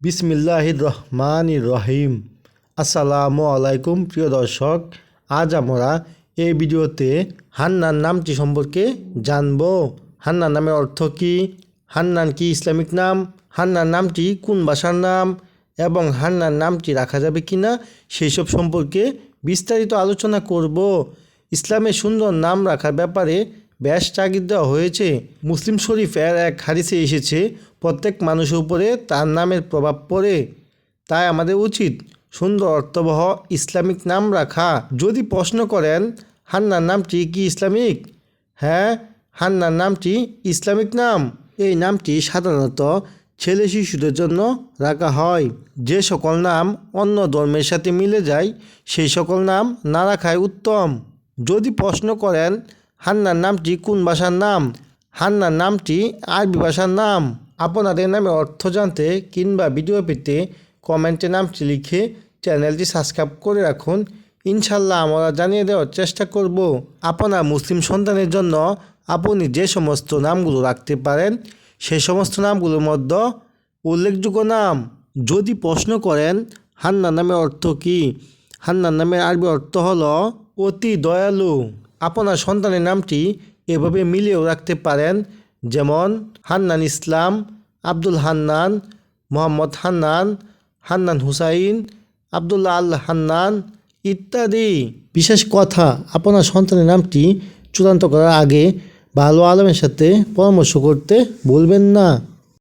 বিসমিল্লাহির রহমান রহিম আসসালামু আলাইকুম, প্রিয় দর্শক। আজ আমরা এই ভিডিওতে হান্নান নামটি সম্পর্কে জানব। হান্নান নামের অর্থ কী? হান্নান কি ইসলামিক নাম? হান্নান নামটি কোন ভাষার নাম? এবং হান্নান নামটি রাখা যাবে কি না সেই সব সম্পর্কে বিস্তারিত আলোচনা করব। ইসলামের সুন্দর নাম রাখার ব্যাপারে ব্যাস তাগিদ দেওয়া হয়েছে। মুসলিম শরীফের এক হারিসে এসেছে প্রত্যেক মানুষের উপরে তার নামের প্রভাব পড়ে। তাই আমাদের উচিত সুন্দর অর্থবহ ইসলামিক নাম রাখা। যদি প্রশ্ন করেন, হান্নার নামটি কি ইসলামিক? হ্যাঁ হান্নার নামটি ইসলামিক নাম। এই নামটি সাধারণত ছেলে শিশুদের জন্য রাখা হয়। যে সকল নাম অন্য ধর্মের সাথে মিলে যায়, সেই সকল নাম না রাখাই উত্তম। যদি প্রশ্ন করেন, হান্নার নামটি কোন ভাষার নাম? হান্নার নামটি আরবি ভাষার নাম। আপনাদের নামে অর্থ জানতে কিংবা ভিডিও পেতে কমেন্টে নামটি লিখে চ্যানেলটি সাবস্ক্রাইব করে রাখুন। ইনশাল্লাহ আমরা জানিয়ে দেওয়ার চেষ্টা করব, আপনার মুসলিম সন্তানের জন্য আপনি যে সমস্ত নামগুলো রাখতে পারেন সেই সমস্ত নামগুলোর মধ্যে উল্লেখযোগ্য নাম যদি প্রশ্ন করেন হান্নার নামের অর্থ কী? হান্নার নামের আরবি অর্থ হলো অতি দয়ালু। আপনার সন্তানের নামটি এভাবে মিলিয়েও রাখতে পারেন। যেমন হান্নান ইসলাম, আব্দুল হান্নান, মোহাম্মদ হান্নান হান্নান হুসাইন আবদুল্লা আল হান্নান ইত্যাদি। বিশেষ কথা, আপনার সন্তানের নামটি চূড়ান্ত করার আগে ভালো আলমের সাথে পরামর্শ করতে বলবেন না।